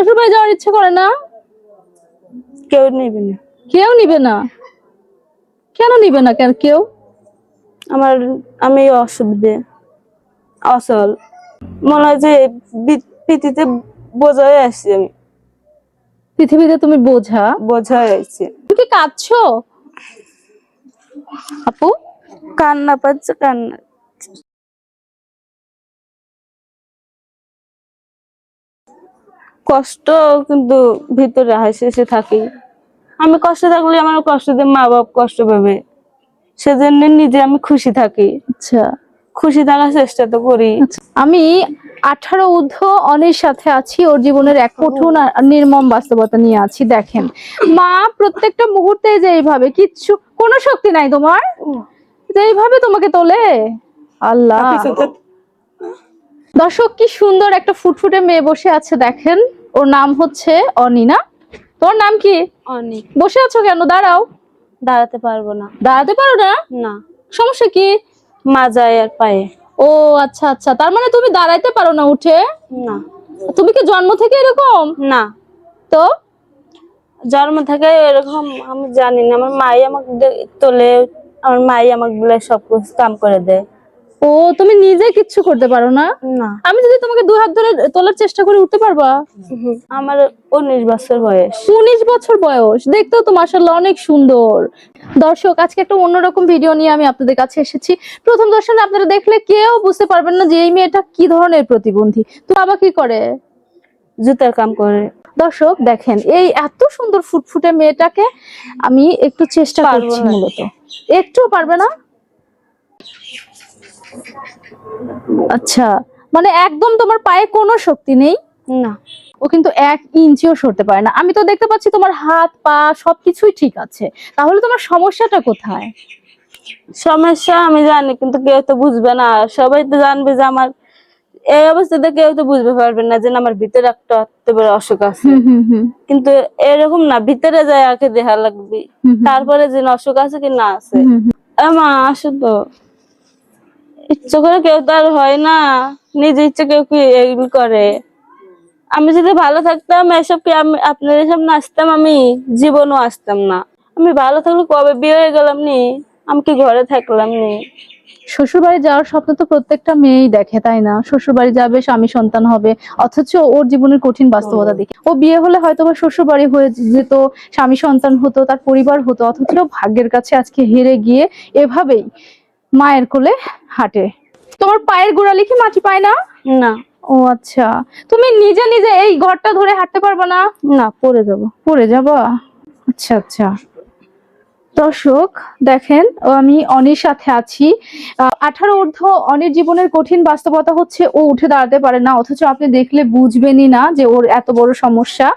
শ্বশুর বাড়ি যাওয়ার ইচ্ছে করে না? কেউ নেবে না। কেউ নিবে না? কেন নিবে না কেন কেউ? আমার আমি অসুবিধে অসল। মনে হয় যে পৃথিবীতে বোঝা হয়ে আসছি আমি। পৃথিবীতে তুমি বোঝা? বোঝা হয়ে আসছি। তুমি কি কাঁদছো? আপু? কান্না পাচ্ছে কান্না। কষ্ট কিন্তু ভিতরে হাসি হাসি থাকি আমি কষ্ট থাকলে আমার কষ্ট দিয়ে মা বাপ কষ্ট পাবে। সেজন্য নিজে আমি খুশি থাকি। আচ্ছা। খুশি থাকার চেষ্টা তো করি। আমি আঠারো ঊর্ধ্ব অনের সাথে আছি। ওর জীবনের এক কঠিন আর নির্মম বাস্তবতা নিয়ে আছি। দেখেন মা প্রত্যেকটা মুহূর্তে যে এইভাবে কিচ্ছু কোনো শক্তি নাই তোমার? যে এইভাবে তোমাকে তোলে? আল্লাহ। দর্শক কি সুন্দর একটা ফুটফুটে মেয়ে বসে আছে দেখেন। ওর নাম হচ্ছে অনিনা। তোর নাম কি? অনি। বসে আছো কেন? দাঁড়াও। দাঁড়াতে পারব না। দাঁড়াতে পারো না? না। সমস্যা কি? মা যায় আর পায়ে। ও আচ্ছা আচ্ছা। তার মানে তুমি দাঁড়াইতে পারো না উঠে? না। তুমি কি জন্ম থেকে এরকম? না। তো? জন্ম থেকে এরকম আমি জানি না। আমার মাই আমাকে তোলে আমার মাই আমাকে বলে সব কিছু কাম করে দেয়। ও তুমি নিজে কিচ্ছু করতে পারো না? না। আমি যদি তোমাকে দুই হাত ধরে তোলার চেষ্টা করে উঠতে পারবা? আমার উনিশ বছর বয়স। উনিশ বছর বয়স? দেখতেও তো মাসাল্লাহ অনেক সুন্দর। দর্শক আজকে একটা অন্যরকম ভিডিও নিয়ে আমি আপনাদের কাছে এসেছি। প্রথম দর্শনে আপনারা দেখলে কেউ বুঝতে পারবেন না যে এই মেয়েটা কি ধরনের প্রতিবন্ধী। তো বাবা কি করে? জুতার কাম করে। দর্শক দেখেন এই এত সুন্দর ফুটফুটে মেয়েটাকে আমি একটু চেষ্টা করছি মূলত। একটু পারবে না? আচ্ছা মানে একদম তোমার পায়ে কোনো শক্তি নেই? না। ও কিন্তু এক ইঞ্চিও সরতে পারে না। আমি তো দেখতে পাচ্ছি তোমার হাত পা সবকিছুই ঠিক আছে। তাহলে তোমার সমস্যাটা কোথায়? সমস্যা আমি জানি কিন্তু কেউ তো বুঝবে না। সবাই তো জানবে যে আমার এই অবস্থাতে কেউ তো বুঝতে পারবে না যে আমার ভিতরে একটা এত বড় অসুখ আছে। কিন্তু এরকম না ভিতরে যায় আগে দেখা লাগবে। তারপরে যে অসুখ আছে কি না আছে। মা আসো তো ইচ্ছে করে কেউ তো আর হয় না। নিজে ইচ্ছে কেউ কি করে। আমি যদি ভালো থাকতাম, এসব কি আমি আপনাদের সামনে আসতাম আমি? জীবনও আসতাম না। আমি ভালো থাকলে কবে বিয়ে হয়ে গেলাম নি? আমি কি ঘরে থাকলাম নি? শ্বশুর বাড়ি যাওয়ার স্বপ্ন তো প্রত্যেকটা মেয়েই দেখে, তাই না? শ্বশুর বাড়ি যাবে, স্বামী সন্তান হবে, অথচ ওর জীবনের কঠিন বাস্তবতা দেখে। ও বিয়ে হলে হয়তো বা শ্বশুর বাড়ি হয়ে যেত, স্বামী সন্তান হতো, তার পরিবার হতো, অথচ ভাগ্যের কাছে আজকে হেরে গিয়ে এভাবেই মায়ের কোলে হাঁটে। তোমার পায়ের গোড়ালি কি মাটি পায় না? না। ও আচ্ছা। তুমি নিজে নিজে এই ঘরটা ধরে হাঁটতে পারবে না? না পড়ে যাব। পড়ে যাবা? আচ্ছা আচ্ছা। দর্শক দেখেন ও আমি অনির সাথে আছি। আঠারো ঊর্ধ্ব অনির জীবনের কঠিন বাস্তবতা হচ্ছে ও উঠে দাঁড়াতে পারে না অথচ আপনি দেখলে বুঝবেনই না যে ওর এত বড় সমস্যা।